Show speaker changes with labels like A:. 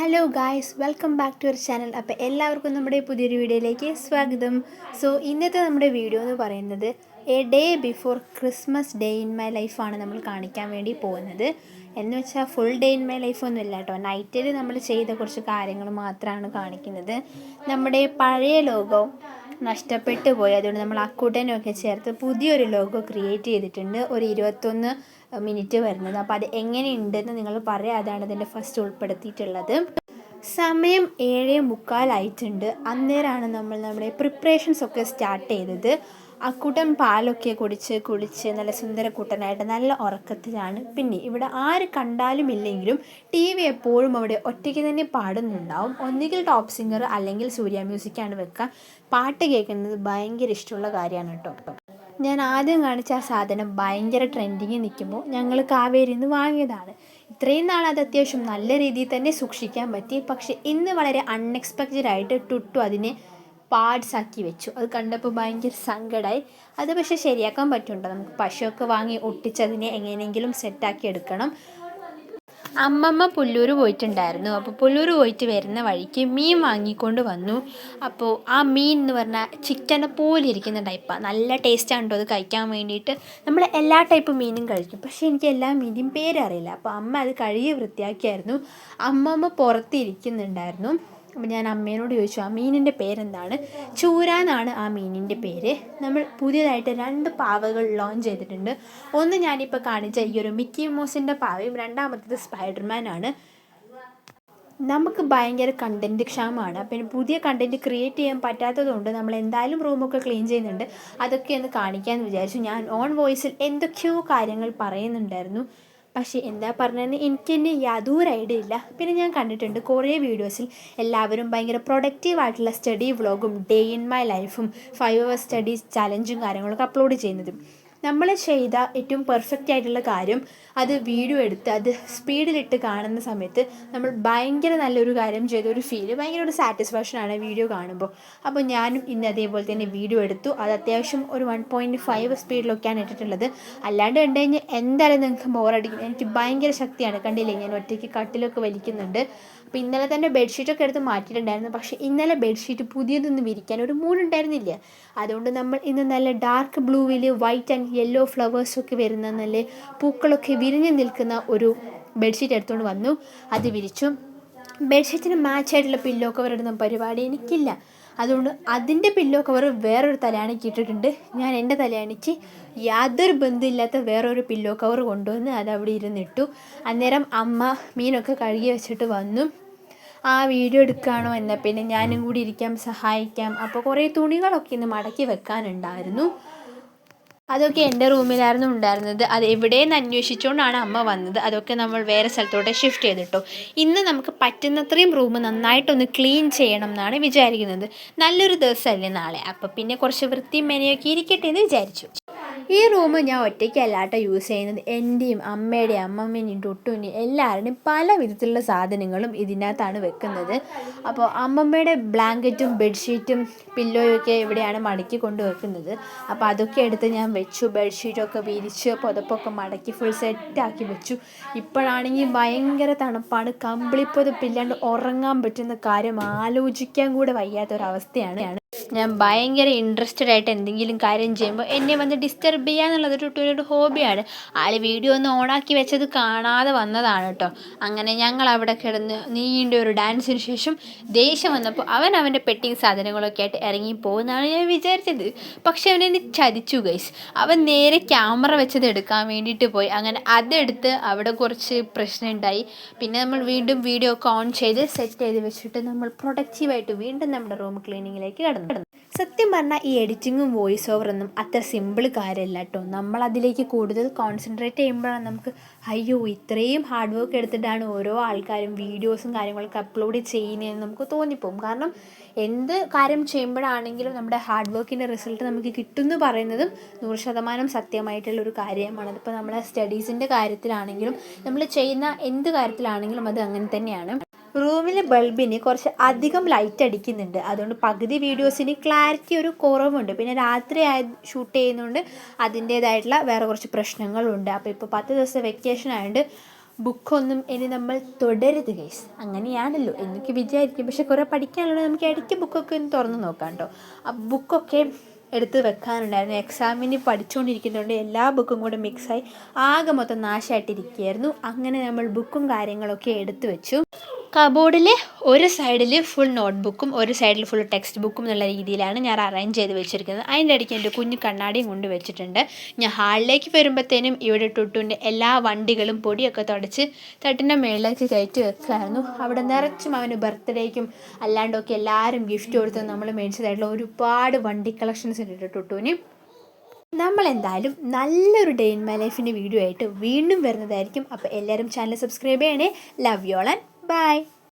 A: Hello guys welcome back to our channel അപ്പോൾ എല്ലാവർക്കും നമ്മുടെ പുതിയൊരു വീഡിയോയിലേക്ക് സ്വാഗതം. സോ ഇന്നത്തെ നമ്മുടെ വീഡിയോ എന്ന് പറയുന്നത് a day before Christmas day in my ലൈഫാണ് നമ്മൾ കാണിക്കാൻ വേണ്ടി പോകുന്നത്. എന്ന് വെച്ചാൽ full day in my life ഒന്നും ഇല്ല കേട്ടോ. നൈറ്റിൽ നമ്മൾ ചെയ്ത കുറച്ച് കാര്യങ്ങൾ മാത്രമാണ് കാണിക്കുന്നത്. നമ്മുടെ പഴയ ലോകം നഷ്ടപ്പെട്ടു പോയി. അതുകൊണ്ട് നമ്മൾ അക്കൂട്ടനൊക്കെ ചേർത്ത് പുതിയൊരു ലോഗോ ക്രിയേറ്റ് ചെയ്തിട്ടുണ്ട്. ഒരു ഇരുപത്തൊന്ന് മിനിറ്റ് വരുന്നത്. അപ്പോൾ അത് എങ്ങനെയുണ്ടെന്ന് നിങ്ങൾ പറയാം. അതാണ് ഇതിന്റെ ഫസ്റ്റ് ഉൾപ്പെടുത്തിയിട്ടുള്ളത്. സമയം ഏഴ് മുക്കാലായിട്ടുണ്ട് അന്നേരമാണ് നമ്മൾ നമ്മുടെ പ്രിപ്പറേഷൻസ് ഒക്കെ സ്റ്റാർട്ട് ചെയ്തത്. അക്കൂട്ടൻ പാലൊക്കെ കുടിച്ച് കുളിച്ച് നല്ല സുന്ദര സുന്ദരക്കൂട്ടനായിട്ട് നല്ല ഉറക്കത്തിലാണ്. പിന്നെ ഇവിടെ ആര് കണ്ടാലും ഇല്ലെങ്കിലും ടി വി എപ്പോഴും അവിടെ ഒറ്റയ്ക്ക് തന്നെ പാടുന്നുണ്ടാവും. ഒന്നുകിൽ ടോപ്പ് സിംഗർ അല്ലെങ്കിൽ സൂര്യ മ്യൂസിക്കാണ് വെക്കുക. പാട്ട് കേൾക്കുന്നത് ഭയങ്കര ഇഷ്ടമുള്ള കാര്യമാണ് കേട്ടോ. ഞാൻ ആദ്യം കാണിച്ച ആ സാധനം ഭയങ്കര ട്രെൻഡിങ്ങിൽ നിൽക്കുമ്പോൾ ഞങ്ങൾ കാവേരി നിന്ന് വാങ്ങിയതാണ്. ഇത്രയും നാൾ അത് അത്യാവശ്യം നല്ല രീതിയിൽ തന്നെ സൂക്ഷിക്കാൻ പറ്റി. പക്ഷേ ഇന്ന് വളരെ അൺഎക്സ്പെക്റ്റഡ് ആയിട്ട് ടുട്ടു അതിനെ പാർട്സ് ആക്കി വെച്ചു. അത് കണ്ടപ്പോൾ ഭയങ്കര സങ്കടമായി അത് പക്ഷെ ശരിയാക്കാൻ പറ്റുണ്ടോ? നമുക്ക് പശുവൊക്കെ വാങ്ങി ഒട്ടിച്ചതിനെ എങ്ങനെയെങ്കിലും സെറ്റാക്കി എടുക്കണം. അമ്മമ്മ പുല്ലൂർ പോയിട്ടുണ്ടായിരുന്നു. അപ്പോൾ പുല്ലൂർ പോയിട്ട് വരുന്ന വഴിക്ക് മീൻ വാങ്ങിക്കൊണ്ട് വന്നു. അപ്പോൾ ആ മീൻ എന്ന് പറഞ്ഞാൽ ചിക്കനെ പോലെ ഇരിക്കുന്ന ടൈപ്പാണ് നല്ല ടേസ്റ്റ് അത് കഴിക്കാൻ വേണ്ടിയിട്ട്. നമ്മൾ എല്ലാ ടൈപ്പ് മീനും കഴിക്കും. പക്ഷേ എനിക്ക് എല്ലാ മീനിന്റെയും പേരറിയില്ല. അപ്പോൾ അമ്മ അത് കഴുകി വൃത്തിയാക്കിയായിരുന്നു. അമ്മമ്മ പുറത്തിരിക്കുന്നുണ്ടായിരുന്നു അപ്പോൾ ഞാൻ അമ്മേനോട് ചോദിച്ചു ആ മീനിന്റെ പേരെന്താണ്? ചൂര എന്നാണ് ആ മീനിന്റെ പേര്. നമ്മൾ പുതിയതായിട്ട് രണ്ട് പാവകൾ ലോഞ്ച് ചെയ്തിട്ടുണ്ട്. ഒന്ന് ഞാനിപ്പോൾ കാണിച്ച ഈ ഒരു മിക്കി മോസിന്റെ പാവയും രണ്ടാമത്തത് സ്പൈഡർമാൻ ആണ് നമുക്ക് ഭയങ്കര കണ്ടന്റ് ക്ഷാമമാണ് പിന്നെ പുതിയ കണ്ടന്റ് ക്രിയേറ്റ് ചെയ്യാൻ പറ്റാത്തതുകൊണ്ട് നമ്മൾ എന്തായാലും റൂമൊക്കെ ക്ലീൻ ചെയ്യുന്നുണ്ട്. അതൊക്കെ ഒന്ന് കാണിക്കാമെന്ന് വിചാരിച്ചു. ഞാൻ ഓൺ വോയിസിൽ എന്തൊക്കെയോ കാര്യങ്ങൾ പറയുന്നുണ്ടായിരുന്നു. പക്ഷേ എന്താ പറഞ്ഞതെന്ന് എനിക്ക് തന്നെ യാതൊരു ഐഡിയ ഇല്ല. പിന്നെ ഞാൻ കണ്ടിട്ടുണ്ട് കുറേ വീഡിയോസിൽ എല്ലാവരും ഭയങ്കര പ്രൊഡക്റ്റീവ് ആയിട്ടുള്ള സ്റ്റഡി വ്ളോഗും ഡേ ഇൻ മൈ ലൈഫും ഫൈവ് അവർ സ്റ്റഡീസ് ചലഞ്ചും കാര്യങ്ങളൊക്കെ അപ്ലോഡ് ചെയ്യുന്നതും. നമ്മൾ ചെയ്ത ഏറ്റവും പെർഫെക്റ്റ് ആയിട്ടുള്ള കാര്യം അത് വീഡിയോ എടുത്ത് അത് സ്പീഡിലിട്ട് കാണുന്ന സമയത്ത് നമ്മൾ ഭയങ്കര നല്ലൊരു കാര്യം ചെയ്ത ഒരു ഫീൽ ഭയങ്കര ഒരു സാറ്റിസ്ഫാക്ഷനാണ് വീഡിയോ കാണുമ്പോൾ അപ്പോൾ ഞാനും ഇന്ന് അതേപോലെ തന്നെ വീഡിയോ എടുത്തു. അത് അത്യാവശ്യം ഒരു വൺ പോയിന്റ് ഫൈവ് സ്പീഡിലൊക്കെയാണ് ഇട്ടിട്ടുള്ളത്. അല്ലാണ്ട് കണ്ടു കഴിഞ്ഞാൽ എന്തായാലും നിങ്ങൾക്ക് ബോറടിക്കും എനിക്ക് ഭയങ്കര ശക്തിയാണ്. കണ്ടില്ലേ? ഞാൻ ഒറ്റയ്ക്ക് കട്ടിലൊക്കെ വലിക്കുന്നുണ്ട്. അപ്പോൾ ഇന്നലെ തന്നെ ബെഡ്ഷീറ്റൊക്കെ എടുത്ത് മാറ്റിയിട്ടുണ്ടായിരുന്നു. പക്ഷേ ഇന്നലെ ബെഡ്ഷീറ്റ് പുതിയതൊന്നും വിരിക്കാൻ ഒരു മൂടുണ്ടായിരുന്നില്ല അതുകൊണ്ട് നമ്മൾ ഇന്ന് നല്ല ഡാർക്ക് ബ്ലൂവിൽ വൈറ്റ് ആൻഡ് യെല്ലോ ഫ്ലവേഴ്സൊക്കെ വരുന്ന നല്ല പൂക്കളൊക്കെ വിരിഞ്ഞ് നിൽക്കുന്ന ഒരു ബെഡ്ഷീറ്റ് എടുത്തുകൊണ്ട് വന്നു. അത് വിരിച്ചു. ബെഡ്ഷീറ്റിന് മാച്ചായിട്ടുള്ള പില്ലോ കവർ ഇടുന്ന പരിപാടി എനിക്കില്ല. അതുകൊണ്ട് അതിന്റെ പില്ലോ കവർ വേറൊരു തലയാണിക്ക് ഇട്ടിട്ടുണ്ട്. ഞാൻ എന്റെ തലയാണിക്ക് യാതൊരു ബന്ധമില്ലാത്ത വേറൊരു പില്ലോ കവർ കൊണ്ടുവന്ന് അത് അവിടെ ഇരുന്നിട്ടു അന്നേരം അമ്മ മീനൊക്കെ കഴുകി വെച്ചിട്ട് വന്നു. ആ വീഡിയോ എടുക്കുകയാണോ എന്നാൽ പിന്നെ ഞാനും കൂടി ഇരിക്കാം സഹായിക്കാം. അപ്പോൾ കുറേ തുണികളൊക്കെ ഇന്ന് മടക്കി വെക്കാനുണ്ടായിരുന്നു. അതൊക്കെ എന്റെ റൂമിലായിരുന്നു ഉണ്ടായിരുന്നത്. അത് എവിടെയെന്ന് അന്വേഷിച്ചുകൊണ്ടാണ് അമ്മ വന്നത്. അതൊക്കെ നമ്മൾ വേറെ സ്ഥലത്തോട്ട് ഷിഫ്റ്റ് ചെയ്തിട്ടു. ഇന്ന് നമുക്ക് പറ്റുന്നത്രയും റൂം നന്നായിട്ടൊന്ന് ക്ലീൻ ചെയ്യണം എന്നാണ് വിചാരിക്കുന്നത്. നല്ലൊരു ദിവസമല്ലേ നാളെ? അപ്പോൾ പിന്നെ കുറച്ച് വൃത്തിയും മെനയൊക്കെ ഇരിക്കട്ടെ എന്ന് വിചാരിച്ചു. ഈ റൂം ഞാൻ ഒറ്റയ്ക്കല്ല കേട്ടോ യൂസ് ചെയ്യുന്നത്. എന്റെയും അമ്മയുടെയും അമ്മമ്മേന്റെയും ടുട്ടുവിനെയും എല്ലാവരുടെയും പല വിധത്തിലുള്ള സാധനങ്ങളും ഇതിനകത്താണ് വെക്കുന്നത്. അപ്പോൾ അമ്മമ്മയുടെ ബ്ലാങ്കറ്റും ബെഡ്ഷീറ്റും പില്ലോയും ഒക്കെ ഇവിടെയാണ് മടക്കി കൊണ്ട് വെക്കുന്നത്. അപ്പോൾ അതൊക്കെ എടുത്ത് ഞാൻ വെച്ചു. ബെഡ്ഷീറ്റൊക്കെ വിരിച്ച് പുതപ്പൊക്കെ മടക്കി ഫുൾ സെറ്റാക്കി വെച്ചു. ഇപ്പോഴാണെങ്കിൽ ഭയങ്കര തണുപ്പാണ്. കമ്പിളിപ്പുതപ്പില്ലാണ്ട് ഉറങ്ങാൻ പറ്റുന്ന കാര്യം ആലോചിക്കാൻ കൂടെ വയ്യാത്തൊരവസ്ഥയാണ്. ഞാൻ ഭയങ്കര ഇൻട്രസ്റ്റഡ് ആയിട്ട് എന്തെങ്കിലും കാര്യം ചെയ്യുമ്പോൾ എന്നെ വന്ന് ഡിസ്റ്റർബ് ചെയ്യുക എന്നുള്ളത് ടുട്ടുവിനൊരു ഹോബിയാണ് ആൾ വീഡിയോ ഒന്ന് ഓണാക്കി വെച്ചത് കാണാതെ വന്നതാണ് കേട്ടോ അങ്ങനെ ഞങ്ങൾ അവിടെ കിടന്ന് നീണ്ട ഒരു ഡാൻസിന് ശേഷം ദേഷ്യം വന്നപ്പോൾ അവൻ അവന്റെ പെട്ടിങ് സാധനങ്ങളൊക്കെ ആയിട്ട് ഇറങ്ങി പോകുന്നതാണ് ഞാൻ വിചാരിച്ചത്. പക്ഷെ അവനെന്നെ ചതിച്ചു ഗൈസ് അവൻ നേരെ ക്യാമറ വെച്ചത് എടുക്കാൻ വേണ്ടിയിട്ട് പോയി. അങ്ങനെ അതെടുത്ത് അവിടെ കുറച്ച് പ്രശ്നമുണ്ടായി. പിന്നെ നമ്മൾ വീണ്ടും വീഡിയോ ഒക്കെ ഓൺ ചെയ്ത് സെറ്റ് ചെയ്ത് വെച്ചിട്ട് നമ്മൾ പ്രൊഡക്റ്റീവായിട്ട് വീണ്ടും നമ്മുടെ റൂം ക്ലീനിങ്ങിലേക്ക് കടന്നു. സത്യം പറഞ്ഞാൽ ഈ എഡിറ്റിങ്ങും വോയിസ് ഓവറൊന്നും അത്ര സിമ്പിൾ കാര്യമല്ല കേട്ടോ നമ്മൾ അതിലേക്ക് കൂടുതൽ കോൺസെൻട്രേറ്റ് ചെയ്യുമ്പോഴാണ് നമുക്ക് അയ്യോ ഇത്രയും ഹാർഡ് വർക്ക് എടുത്തിട്ടാണ് ഓരോ ആൾക്കാരും വീഡിയോസും കാര്യങ്ങളൊക്കെ അപ്ലോഡ് ചെയ്യുന്നതെന്ന് നമുക്ക് തോന്നിപ്പോകും കാരണം എന്ത് കാര്യം ചെയ്യുമ്പോഴാണെങ്കിലും നമ്മുടെ ഹാർഡ് വർക്കിന്റെ റിസൾട്ട് നമുക്ക് കിട്ടുമെന്ന് പറയുന്നതും നൂറ് ശതമാനം സത്യമായിട്ടുള്ള ഒരു കാര്യമാണ്. അതിപ്പോൾ നമ്മളെ സ്റ്റഡീസിന്റെ കാര്യത്തിലാണെങ്കിലും നമ്മൾ ചെയ്യുന്ന എന്ത് കാര്യത്തിലാണെങ്കിലും അത് അങ്ങനെ തന്നെയാണ്. റൂമിലെ ബൾബിന് കുറച്ച് അധികം ലൈറ്റ് അടിക്കുന്നുണ്ട്. അതുകൊണ്ട് പകുതി വീഡിയോസിന് ക്ലാരിറ്റി ഒരു കുറവുണ്ട്. പിന്നെ രാത്രി ആയി ഷൂട്ട് ചെയ്യുന്നതുകൊണ്ട് അതിന്റേതായിട്ടുള്ള വേറെ കുറച്ച് പ്രശ്നങ്ങളുണ്ട്. അപ്പോൾ ഇപ്പോൾ പത്ത് ദിവസത്തെ വെക്കേഷൻ ആയതുകൊണ്ട് ബുക്കൊന്നും ഇനി നമ്മൾ തുടരുത് ഗൈസ് അങ്ങനെയാണല്ലോ. എന്നൊക്കെ വിചാരിക്കും. പക്ഷെ കുറേ പഠിക്കാനുള്ളത് നമുക്ക് ഇടയ്ക്ക് ബുക്കൊക്കെ ഒന്ന് തുറന്ന് നോക്കാം കേട്ടോ ആ ബുക്കൊക്കെ എടുത്ത് വെക്കാനുണ്ടായിരുന്നു. എക്സാമിന് പഠിച്ചുകൊണ്ടിരിക്കുന്നതുകൊണ്ട് എല്ലാ ബുക്കും കൂടെ മിക്സായി ആകെ മൊത്തം നാശമായിട്ടിരിക്കുകയായിരുന്നു അങ്ങനെ നമ്മൾ ബുക്കും കാര്യങ്ങളൊക്കെ എടുത്തു വെച്ചു. കബോർഡിൽ ഒരു സൈഡിൽ ഫുൾ നോട്ട്ബുക്കും ഒരു സൈഡിൽ ഫുൾ ടെക്സ്റ്റ് ബുക്കും എന്നുള്ള രീതിയിലാണ് ഞാൻ അറേഞ്ച് ചെയ്ത് വെച്ചിരിക്കുന്നത്. അതിന്റെ ഇടയ്ക്ക് എന്റെ കുഞ്ഞു കണ്ണാടിയും കൊണ്ട് വെച്ചിട്ടുണ്ട്. ഞാൻ ഹാളിലേക്ക് വരുമ്പോഴത്തേനും ഇവിടെ ടുട്ടുവിന്റെ എല്ലാ വണ്ടികളും പൊടിയൊക്കെ തുടച്ച് തട്ടിന്റെ മേളിലേക്ക് കയറ്റി വെക്കുകയായിരുന്നു. അവിടെ നിറച്ചും അവന് ബർത്ത്ഡേക്കും അല്ലാണ്ടൊക്കെ എല്ലാവരും ഗിഫ്റ്റ് കൊടുത്ത് നമ്മൾ മേടിച്ചതായിട്ടുള്ള ഒരുപാട് വണ്ടി കളക്ഷൻസ് ഉണ്ട് ടുട്ടുവിന്. നമ്മൾ എന്തായാലും നല്ലൊരു ഡേ ഇൻ മൈ ലൈഫിന്റെ വീഡിയോ ആയിട്ട് വീണ്ടും വരുന്നതായിരിക്കും. അപ്പോൾ എല്ലാവരും ചാനൽ സബ്സ്ക്രൈബ് ചെയ്യണേ. Love y'all and Bye.